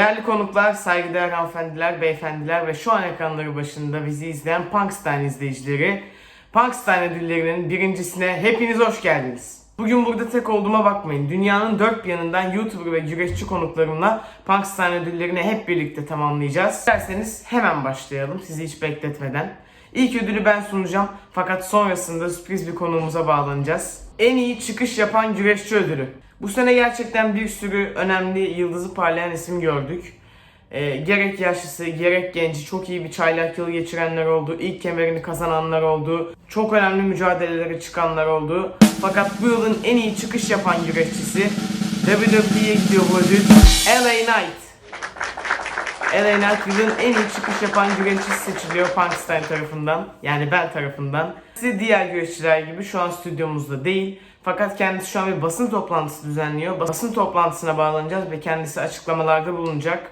Değerli konuklar, saygıdeğer hanımefendiler, beyefendiler ve şu an ekranları başında bizi izleyen Punkstein izleyicileri. Punkstein ödüllerinin birincisine hepiniz hoş geldiniz. Bugün burada tek olduğuma bakmayın. Dünyanın dört bir yanından YouTuber ve güreşçi konuklarımla Punkstein ödüllerini hep birlikte tamamlayacağız. İsterseniz hemen başlayalım sizi hiç bekletmeden. İlk ödülü ben sunacağım fakat sonrasında sürpriz bir konuğumuza bağlanacağız. En iyi çıkış yapan güreşçi ödülü. Bu sene gerçekten bir sürü önemli yıldızı parlayan isim gördük. Ee, gerek yaşlısı gerek genci çok iyi bir çaylak yılı geçirenler oldu. İlk kemerini kazananlar oldu. Çok önemli mücadelelere çıkanlar oldu. Fakat bu yılın en iyi çıkış yapan güreşçisi WWE'ye gidiyor bu ödül. LA Knight. LA Knight yılın en iyi çıkış yapan güreşçisi seçiliyor Punkstein tarafından. Yani ben tarafından. Size diğer güreşçiler gibi şu an stüdyomuzda değil. Fakat kendisi şu an bir basın toplantısı düzenliyor. Basın toplantısına bağlanacağız ve kendisi açıklamalarda bulunacak.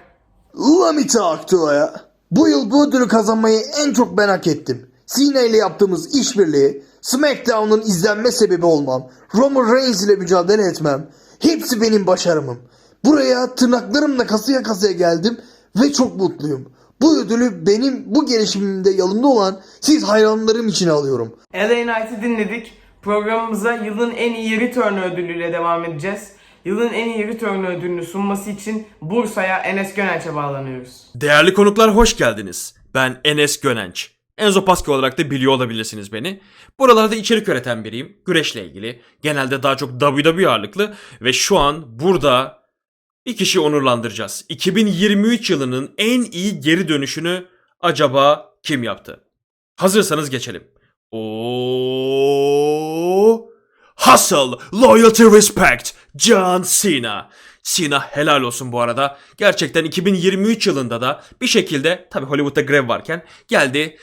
Let me talk to ya. Bu yıl bu ödülü kazanmayı en çok ben hak ettim. Cena ile yaptığımız işbirliği, SmackDown'un izlenme sebebi olmam, Roman Reigns ile mücadele etmem, hepsi benim başarımım. Buraya tırnaklarımla kasaya kasaya geldim ve çok mutluyum. Bu ödülü benim bu gelişimimde yanımda olan siz hayranlarım için alıyorum. LA Knight'ı dinledik. Programımıza yılın en iyi return ödülüyle devam edeceğiz. Yılın en iyi return ödülünü sunması için Bursa'ya Enes Gönenç'e bağlanıyoruz. Değerli konuklar hoş geldiniz. Ben Enes Gönenç. Enzo Paski olarak da biliyor olabilirsiniz beni. Buralarda içerik üreten biriyim. Güreşle ilgili. Genelde daha çok WWE ağırlıklı. Ve şu an burada bir kişi onurlandıracağız. 2023 yılının en iyi geri dönüşünü acaba kim yaptı? Hazırsanız geçelim. Oo! Hustle, loyalty, respect. John Cena. Cena helal olsun bu arada. Gerçekten 2023 yılında da bir şekilde tabi Hollywood'da grev varken geldi.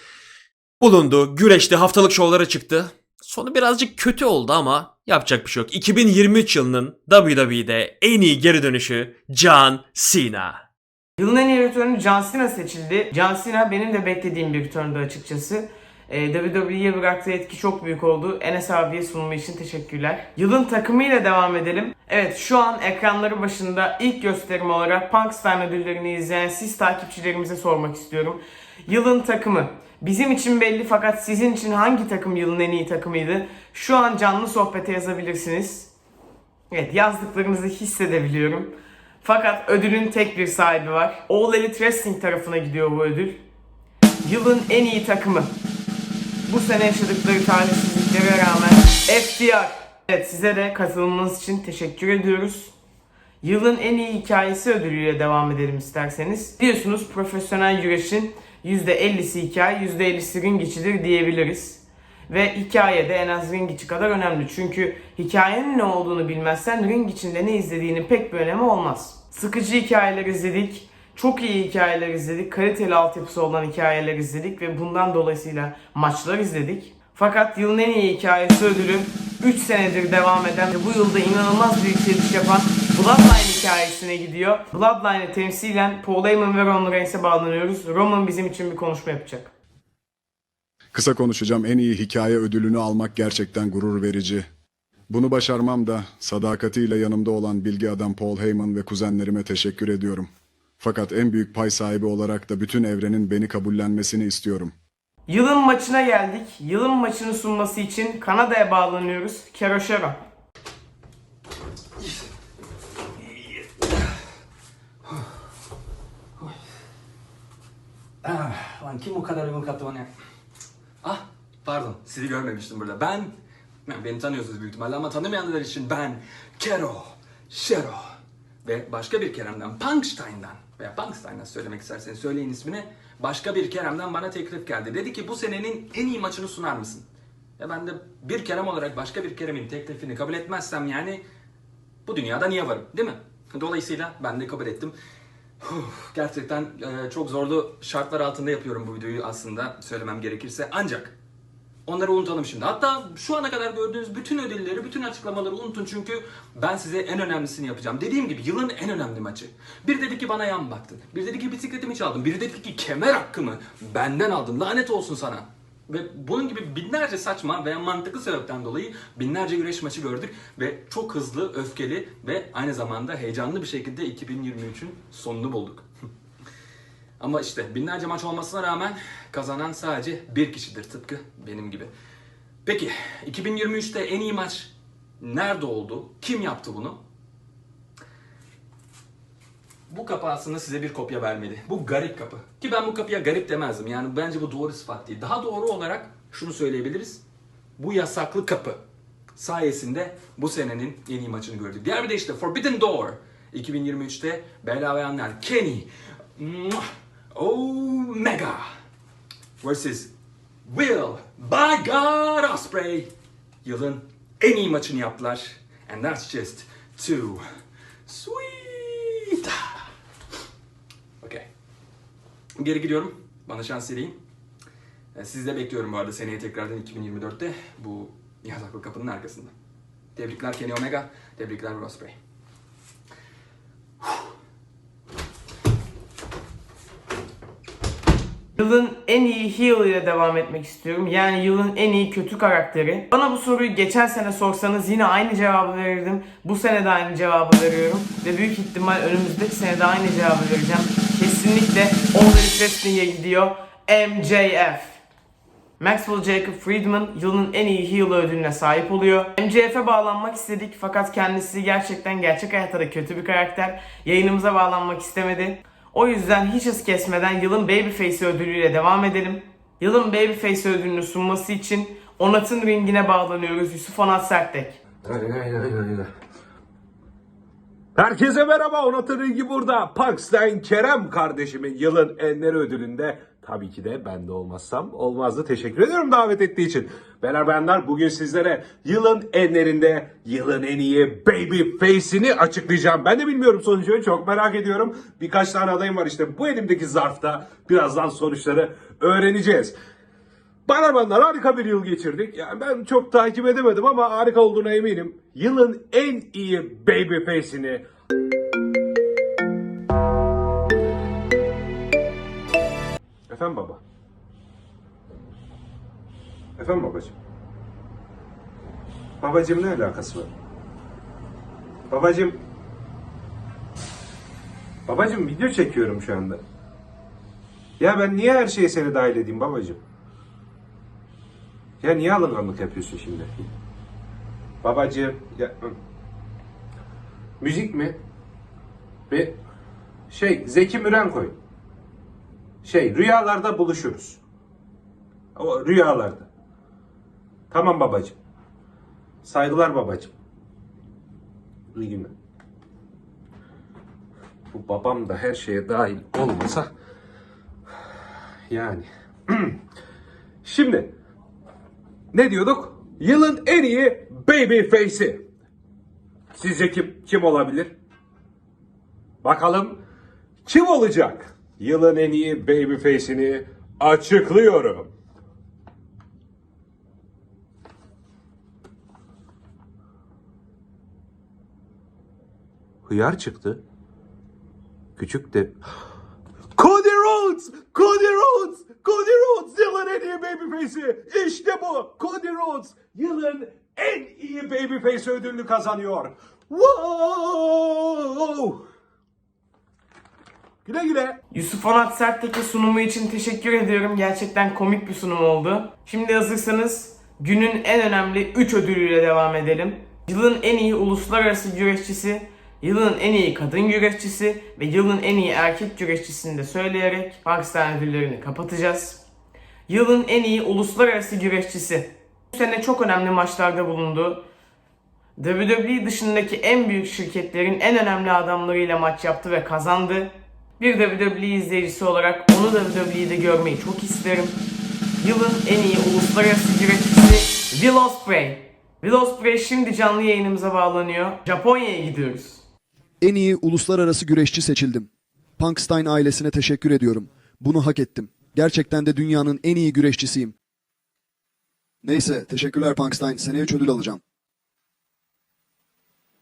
Bulundu, güreşti, haftalık şovlara çıktı. Sonu birazcık kötü oldu ama yapacak bir şey yok. 2023 yılının WWE'de en iyi geri dönüşü John Cena. Yılın en iyi returnü John Cena seçildi. John Cena benim de beklediğim bir returndü açıkçası. Ee, WWE'ye bıraktığı etki çok büyük oldu. Enes abiye sunumu için teşekkürler. Yılın takımıyla devam edelim. Evet şu an ekranları başında ilk gösterim olarak Punkstein ödüllerini izleyen siz takipçilerimize sormak istiyorum. Yılın takımı. Bizim için belli fakat sizin için hangi takım yılın en iyi takımıydı? Şu an canlı sohbete yazabilirsiniz. Evet yazdıklarınızı hissedebiliyorum. Fakat ödülün tek bir sahibi var. All Elite Wrestling tarafına gidiyor bu ödül. Yılın en iyi takımı. Bu sene yaşadıkları talihsizliklere rağmen FDR. Evet size de katılımınız için teşekkür ediyoruz. Yılın en iyi hikayesi ödülüyle devam edelim isterseniz. Biliyorsunuz profesyonel güreşin %50'si hikaye, %50'si ring içidir diyebiliriz. Ve hikaye de en az ring içi kadar önemli. Çünkü hikayenin ne olduğunu bilmezsen ring içinde ne izlediğinin pek bir önemi olmaz. Sıkıcı hikayeler izledik. Çok iyi hikayeler izledik. Kaliteli altyapısı olan hikayeler izledik. Ve bundan dolayısıyla maçlar izledik. Fakat yılın en iyi hikayesi ödülü 3 senedir devam eden ve bu yılda inanılmaz bir yükseliş yapan Bloodline hikayesine gidiyor. Bloodline'ı temsilen Paul Heyman ve Roman Reigns'e bağlanıyoruz. Roman bizim için bir konuşma yapacak. Kısa konuşacağım en iyi hikaye ödülünü almak gerçekten gurur verici. Bunu başarmam da sadakatiyle yanımda olan bilgi adam Paul Heyman ve kuzenlerime teşekkür ediyorum. Fakat en büyük pay sahibi olarak da bütün evrenin beni kabullenmesini istiyorum. Yılın maçına geldik. Yılın maçını sunması için Kanada'ya bağlanıyoruz. Keroşero. Ah, lan kim o kadar yumruk attı bana ya? Ah, pardon. Sizi görmemiştim burada. Ben, yani beni tanıyorsunuz büyük ihtimalle ama tanımayanlar için ben Kero, Shero ve başka bir Kerem'den, Punkstein'dan veya Punkstein'dan söylemek isterseniz söyleyin ismini. Başka bir Kerem'den bana teklif geldi. Dedi ki bu senenin en iyi maçını sunar mısın? Ve ben de bir Kerem olarak başka bir Kerem'in teklifini kabul etmezsem yani bu dünyada niye varım değil mi? Dolayısıyla ben de kabul ettim. Gerçekten çok zorlu şartlar altında yapıyorum bu videoyu aslında söylemem gerekirse. Ancak onları unutalım şimdi. Hatta şu ana kadar gördüğünüz bütün ödülleri, bütün açıklamaları unutun çünkü ben size en önemlisini yapacağım. Dediğim gibi yılın en önemli maçı. Bir dedi ki bana yan baktın. Bir dedi ki bisikletimi çaldın. Biri dedi ki kemer hakkımı benden aldın. Lanet olsun sana. Ve bunun gibi binlerce saçma veya mantıklı sebepten dolayı binlerce güreş maçı gördük ve çok hızlı, öfkeli ve aynı zamanda heyecanlı bir şekilde 2023'ün sonunu bulduk. Ama işte binlerce maç olmasına rağmen kazanan sadece bir kişidir tıpkı benim gibi. Peki 2023'te en iyi maç nerede oldu? Kim yaptı bunu? Bu kapı aslında size bir kopya vermeli. Bu garip kapı. Ki ben bu kapıya garip demezdim. Yani bence bu doğru sıfat değil. Daha doğru olarak şunu söyleyebiliriz. Bu yasaklı kapı sayesinde bu senenin en iyi maçını gördük. Diğer bir de işte Forbidden Door 2023'te Bela ve Kenny Mwah, Omega vs. Will by God Osprey yılın en iyi maçını yaptılar. And that's just too sweet. Okay. Geri gidiyorum. Bana şans dileyin. Ee, Sizi de bekliyorum bu arada seneye tekrardan 2024'te bu yasaklı kapının arkasında. Tebrikler Kenny Omega, tebrikler Will Yılın en iyi heel ile devam etmek istiyorum. Yani yılın en iyi kötü karakteri. Bana bu soruyu geçen sene sorsanız yine aynı cevabı verirdim. Bu sene de aynı cevabı veriyorum. Ve büyük ihtimal önümüzdeki sene de aynı cevabı vereceğim. Kesinlikle Elite Wrestling'e gidiyor. MJF. Maxwell Jacob Friedman yılın en iyi heel ödülüne sahip oluyor. MJF'e bağlanmak istedik fakat kendisi gerçekten gerçek hayatta da kötü bir karakter. Yayınımıza bağlanmak istemedi. O yüzden hiç hız kesmeden yılın Babyface ödülüyle devam edelim. Yılın Babyface ödülünü sunması için Onat'ın ringine bağlanıyoruz Yusuf Onat Sertek. Herkese merhaba Onat'ın Ringi burada. Punkstein Kerem kardeşimin yılın enleri ödülünde tabii ki de ben de olmazsam olmazdı. Teşekkür ediyorum davet ettiği için. Beyler bayanlar bugün sizlere yılın enlerinde yılın en iyi baby face'ini açıklayacağım. Ben de bilmiyorum sonucu çok merak ediyorum. Birkaç tane adayım var işte bu elimdeki zarfta. Birazdan sonuçları öğreneceğiz. Banabanlar harika bir yıl geçirdik. Yani ben çok takip edemedim ama harika olduğuna eminim. Yılın en iyi baby face'ini Efendim baba. Efendim babacığım. Babacığım ne alakası var? Babacığım. Babacığım video çekiyorum şu anda. Ya ben niye her şeye seni dahil edeyim babacığım? Ya niye alınganlık yapıyorsun şimdi? Babacığım ya... Müzik mi? Bir şey Zeki Müren koy. Şey rüyalarda buluşuruz. O rüyalarda. Tamam babacığım. Saygılar babacığım. İyi günler. Bu babam da her şeye dahil olmasa yani. Şimdi ne diyorduk? Yılın en iyi baby face'i. Sizce kim kim olabilir? Bakalım kim olacak? Yılın en iyi baby face'ini açıklıyorum. Hıyar çıktı. Küçük de Cody Rhodes! Cody Rhodes! Cody Rhodes yılın en iyi babyface'i. İşte bu. Cody Rhodes yılın en iyi babyface ödülünü kazanıyor. Wow! Güle güle. Yusuf Onat Serttek'e sunumu için teşekkür ediyorum. Gerçekten komik bir sunum oldu. Şimdi hazırsanız günün en önemli 3 ödülüyle devam edelim. Yılın en iyi uluslararası güreşçisi, yılın en iyi kadın güreşçisi ve yılın en iyi erkek güreşçisini de söyleyerek Pakistan ödüllerini kapatacağız. Yılın en iyi uluslararası güreşçisi. Bu sene çok önemli maçlarda bulundu. WWE dışındaki en büyük şirketlerin en önemli adamlarıyla maç yaptı ve kazandı. Bir WWE izleyicisi olarak onu WWE'de görmeyi çok isterim. Yılın en iyi uluslararası güreşçisi Will Ospreay. Will Ospreay şimdi canlı yayınımıza bağlanıyor. Japonya'ya gidiyoruz. En iyi uluslararası güreşçi seçildim. Punkstein ailesine teşekkür ediyorum. Bunu hak ettim. Gerçekten de dünyanın en iyi güreşçisiyim. Neyse, teşekkürler Punkstein. Seneye ödül alacağım.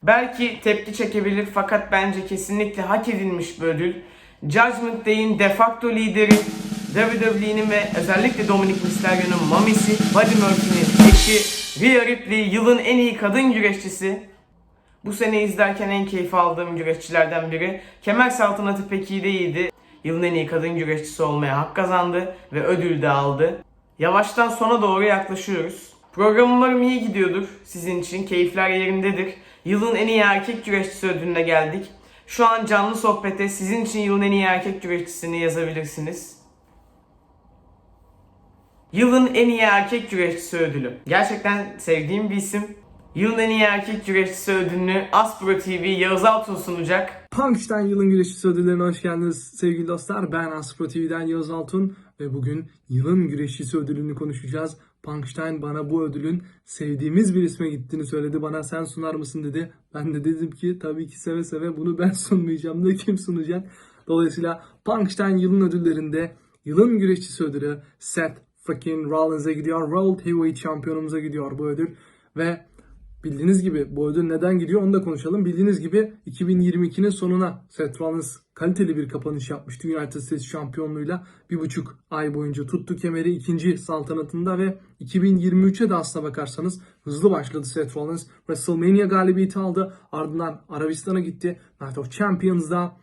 Belki tepki çekebilir fakat bence kesinlikle hak edilmiş bir ödül. Judgment Day'in de facto lideri WWE'nin ve özellikle Dominic Mysterio'nun mamisi, Buddy Murphy'nin eşi, Rhea Ripley yılın en iyi kadın güreşçisi. Bu sene izlerken en keyif aldığım güreşçilerden biri. Kemer saltanatı pek iyi değildi. Yılın en iyi kadın güreşçisi olmaya hak kazandı ve ödül de aldı. Yavaştan sona doğru yaklaşıyoruz. Program umarım iyi gidiyordur sizin için. Keyifler yerindedir. Yılın en iyi erkek güreşçisi ödülüne geldik. Şu an canlı sohbete sizin için yılın en iyi erkek güreşçisini yazabilirsiniz. Yılın en iyi erkek güreşçisi ödülü. Gerçekten sevdiğim bir isim. Yılın en iyi erkek güreşçisi ödülünü Aspro TV Yağız Altun sunacak. Punkstein yılın güreşçisi ödüllerine hoş geldiniz sevgili dostlar. Ben Aspro TV'den Yağız Altun ve bugün yılın güreşçisi ödülünü konuşacağız. Punkstein bana bu ödülün sevdiğimiz bir isme gittiğini söyledi. Bana sen sunar mısın dedi. Ben de dedim ki tabii ki seve seve bunu ben sunmayacağım da kim sunacak? Dolayısıyla Punkstein yılın ödüllerinde yılın güreşçisi ödülü Seth freaking Rollins'e gidiyor. World Heavyweight şampiyonumuza gidiyor bu ödül. Ve Bildiğiniz gibi bu ödül neden gidiyor onu da konuşalım. Bildiğiniz gibi 2022'nin sonuna Seth Rollins kaliteli bir kapanış yapmıştı United States şampiyonluğuyla. Bir buçuk ay boyunca tuttu kemeri ikinci saltanatında ve 2023'e de aslına bakarsanız hızlı başladı Seth Rollins. WrestleMania galibiyeti aldı. Ardından Arabistan'a gitti. Night of Champions'da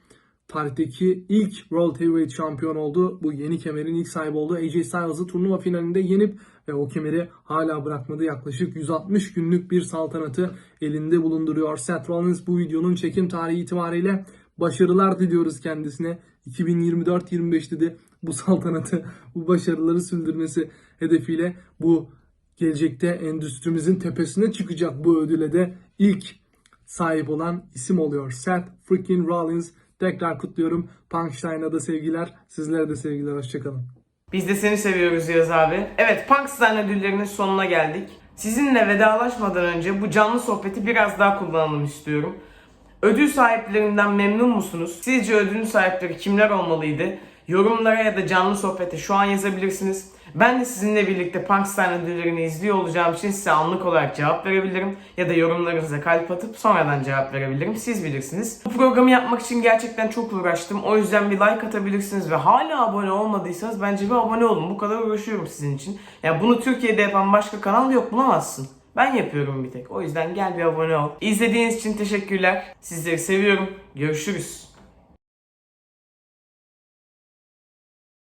tarihteki ilk World Heavyweight şampiyon oldu. Bu yeni kemerin ilk sahibi oldu. AJ Styles'ı turnuva finalinde yenip ve o kemeri hala bırakmadı. Yaklaşık 160 günlük bir saltanatı elinde bulunduruyor. Seth Rollins bu videonun çekim tarihi itibariyle başarılar diliyoruz kendisine. 2024-25 dedi bu saltanatı, bu başarıları sürdürmesi hedefiyle bu gelecekte endüstrimizin tepesine çıkacak bu ödüle de ilk sahip olan isim oluyor. Seth freaking Rollins. Tekrar kutluyorum. Punkstein'a da sevgiler. Sizlere de sevgiler. Hoşçakalın. Biz de seni seviyoruz Yaz abi. Evet Punkstein ödüllerinin sonuna geldik. Sizinle vedalaşmadan önce bu canlı sohbeti biraz daha kullanalım istiyorum. Ödül sahiplerinden memnun musunuz? Sizce ödülün sahipleri kimler olmalıydı? Yorumlara ya da canlı sohbete şu an yazabilirsiniz. Ben de sizinle birlikte Punkstein ödüllerini izliyor olacağım için size anlık olarak cevap verebilirim. Ya da yorumlarınıza kalp atıp sonradan cevap verebilirim. Siz bilirsiniz. Bu programı yapmak için gerçekten çok uğraştım. O yüzden bir like atabilirsiniz ve hala abone olmadıysanız bence bir abone olun. Bu kadar uğraşıyorum sizin için. Ya bunu Türkiye'de yapan başka kanal yok bulamazsın. Ben yapıyorum bir tek. O yüzden gel bir abone ol. İzlediğiniz için teşekkürler. Sizleri seviyorum. Görüşürüz.